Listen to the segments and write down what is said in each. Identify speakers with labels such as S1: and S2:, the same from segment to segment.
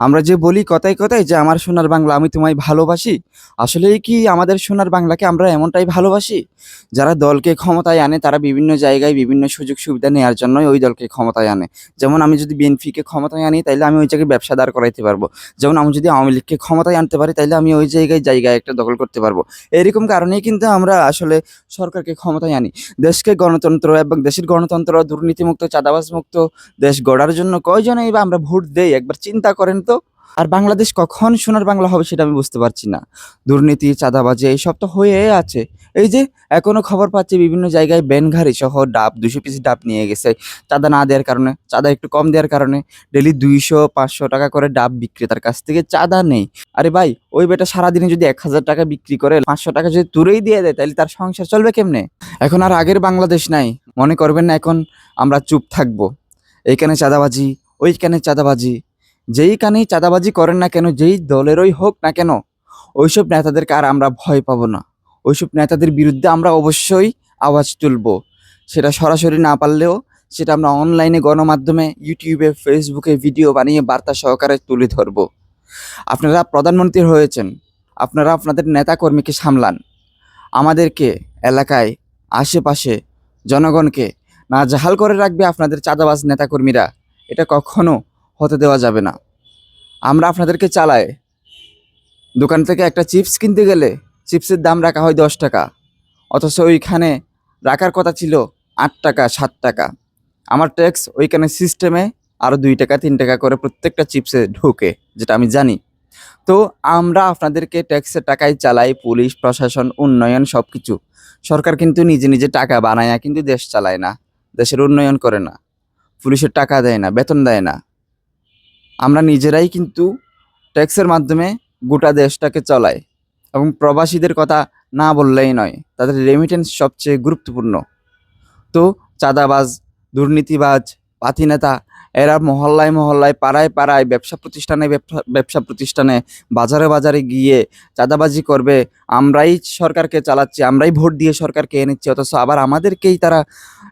S1: আমরা যে বলি কথায় কথায় যে আমার সোনার বাংলা আমি তোমায় ভালোবাসি, আসলেই কি আমাদের সোনার বাংলাকে আমরা এমনটাই ভালোবাসি? যারা দলকে ক্ষমতায় আনে, তারা বিভিন্ন জায়গায় বিভিন্ন সুযোগ সুবিধা নেওয়ার জন্যই ওই দলকে ক্ষমতায় আনে। যেমন আমি যদি বিএনপিকে ক্ষমতায় আনি, তাইলে আমি ওই জায়গায় ব্যবসা দাঁড় করাইতে পারব। যেমন আমি যদি আওয়ামী লীগকে ক্ষমতায় আনতে পারি, তাইলে আমি ওই জায়গায় জায়গায় একটা দখল করতে পারব। এরকম কারণেই কিন্তু আমরা আসলে সরকারকে ক্ষমতায় আনি। দেশকে গণতন্ত্র এবং দেশের গণতন্ত্র দুর্নীতিমুক্ত চাঁদাবাজ মুক্ত দেশ গড়ার জন্য কয়জনেই বা আমরা ভোট দেই? একবার চিন্তা করেন আর বাংলাদেশ কখন সোনার বাংলা হবে সেটা আমি বুঝতে পারছি না। দুর্নীতি, চাঁদাবাজি, এইসব তো হয়ে আছে। এই যে এখনও খবর পাচ্ছি বিভিন্ন জায়গায় বেনঘারি সহ ডাব, দুশো পিস ডাব নিয়ে গেছে। চাঁদা না দেওয়ার কারণে, চাঁদা একটু কম দেওয়ার কারণে ডেলি দুইশো, পাঁচশো টাকা করে ডাব বিক্রেতার কাছ থেকে চাঁদা নেই। আরে ভাই, ওই বেটা সারাদিনে যদি এক হাজার টাকা বিক্রি করে, পাঁচশো টাকা যদি তুরেই দিয়ে দেয়, তাহলে তার সংসার চলবে কেমনে? এখন আর আগের বাংলাদেশ নাই। মনে করবেন না এখন আমরা চুপ থাকব। এইখানে চাঁদাবাজি, ওইখানে চাঁদাবাজি। যেই কানেই চাঁদাবাজি করেন না কেন, যেই দলেরই হোক না কেন, ওইসব নেতাদেরকে আর আমরা ভয় পাবো না। ওইসব নেতাদের বিরুদ্ধে আমরা অবশ্যই আওয়াজ তুলব। সেটা সরাসরি না পারলেও সেটা আমরা অনলাইনে গণমাধ্যমে, ইউটিউবে, ফেসবুকে ভিডিও বানিয়ে বার্তা সহকারে তুলে ধরব। আপনারা প্রধানমন্ত্রী হয়েছেন, আপনারা আপনাদের নেতাকর্মীকে সামলান। আমাদেরকে, এলাকায়, আশেপাশে, জনগণকে না জাহাল করে রাখবে আপনাদের চাঁদাবাজ নেতাকর্মীরা। এটা কখনো হতে দেওয়া যাবে না। আমরা আপনাদেরকে চালাই। দোকান থেকে একটা চিপস কিনতে গেলে চিপসের দাম রাখা হয় দশ টাকা। অথচ ওইখানে রাখার কথা ছিল আট টাকা, সাত টাকা। আমার ট্যাক্স ওইখানে সিস্টেমে আরও দুই টাকা, তিন টাকা করে প্রত্যেকটা চিপসে ঢোকে, যেটা আমি জানি। তো আমরা আপনাদেরকে ট্যাক্সের টাকায় চালাই, পুলিশ, প্রশাসন, উন্নয়ন সব কিছু সরকার কিন্তু নিজে নিজে টাকা বানায় না, কিন্তু দেশ চালায় না। দেশের উন্নয়ন করে না। পুলিশের টাকা দেয় না, বেতন দেয় না। আমরা নিজেরাই কিন্তু ট্যাক্সের মাধ্যমে গোটা দেশটাকে চলাই এবং প্রবাসীদের কথা না বললেই নয়, তাদের রেমিটেন্স সবচেয়ে গুরুত্বপূর্ণ। তো চাঁদাবাজ, দুর্নীতিবাজ, পাতি নেতা, এরা মহল্লায় মহল্লায়, পাড়ায় পাড়ায়, ব্যবসা প্রতিষ্ঠানে ব্যবসা- প্রতিষ্ঠানে, বাজারে বাজারে গিয়ে চাঁদাবাজি করবে। আমরাই সরকারকে চালাচ্ছি, আমরাই ভোট দিয়ে সরকারকে এনেছি অথচ আবার আমাদেরকেই তারা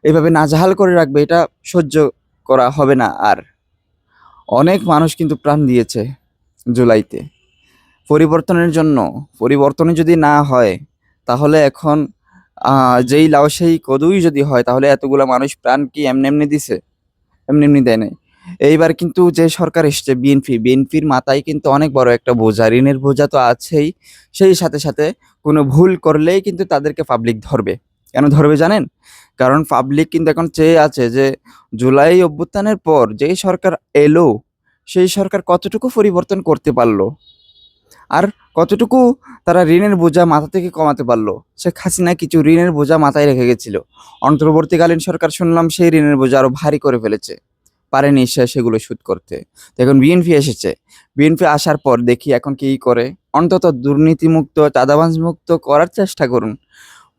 S1: এভাবে নাজাহাল করে রাখবে, এটা সহ্য করা হবে না আর। অনেক মানুষ কিন্তু প্রাণ দিয়েছে জুলাইতে। পরিবর্তনের জন্য পরিবর্তনে যদি না হয়, তাহলে এখন যেই লাও সেই কদুই যদি হয়, তাহলে এতগুলো মানুষ প্রাণ কি এমনি এমনি দিছে? এমনি এমনি দেয় নাই। এইবার কিন্তু যে সরকার এসছে বিএনপি বিএনপির মাথায় কিন্তু অনেক বড় একটা বোঝা, ঋণের বোঝা তো আছেই। সেই সাথে সাথে কোনো ভুল করলেই কিন্তু তাদেরকে পাবলিক ধরবে। কেন ধরবে জানেন? কারণ পাবলিক কিন্তু এখন চেয়ে আছে যে জুলাই অভ্যুত্থানের পর যেই সরকার এলো, সেই সরকার কতটুকু পরিবর্তন করতে পারল? আর কতটুকু তারা ঋণের বোঝা মাথা থেকে কমাতে পারল? শেখ হাসিনা কিছু ঋণের বোঝা মাথায় রেখে গেছিল। অন্তর্বর্তীকালীন সরকার শুনলাম সেই ঋণের বোঝা আরও ভারী করে ফেলেছে। পারেনি সে সেগুলো শোধ করতে। এখন বিএনপি এসেছে। বিএনপি আসার পর দেখি এখন কি করে? অন্তত দুর্নীতিমুক্ত চাঁদাবাজ মুক্ত করার চেষ্টা করুন।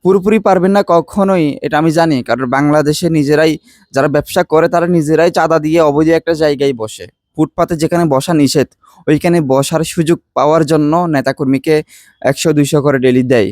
S1: পুরোপুরি পারবেন না কখনোই, এটা আমি জানি। কারণ বাংলাদেশে নিজেরাই যারা ব্যবসা করে, তারা নিজেরাই চাঁদা দিয়ে অবৈধ একটা জায়গায় বসে। ফুটপাতে যেখানে বসা নিষেধ, ওইখানে বসার সুযোগ পাওয়ার জন্য নেতাকর্মীকে একশো, দুইশো করে ডেলি দেয়।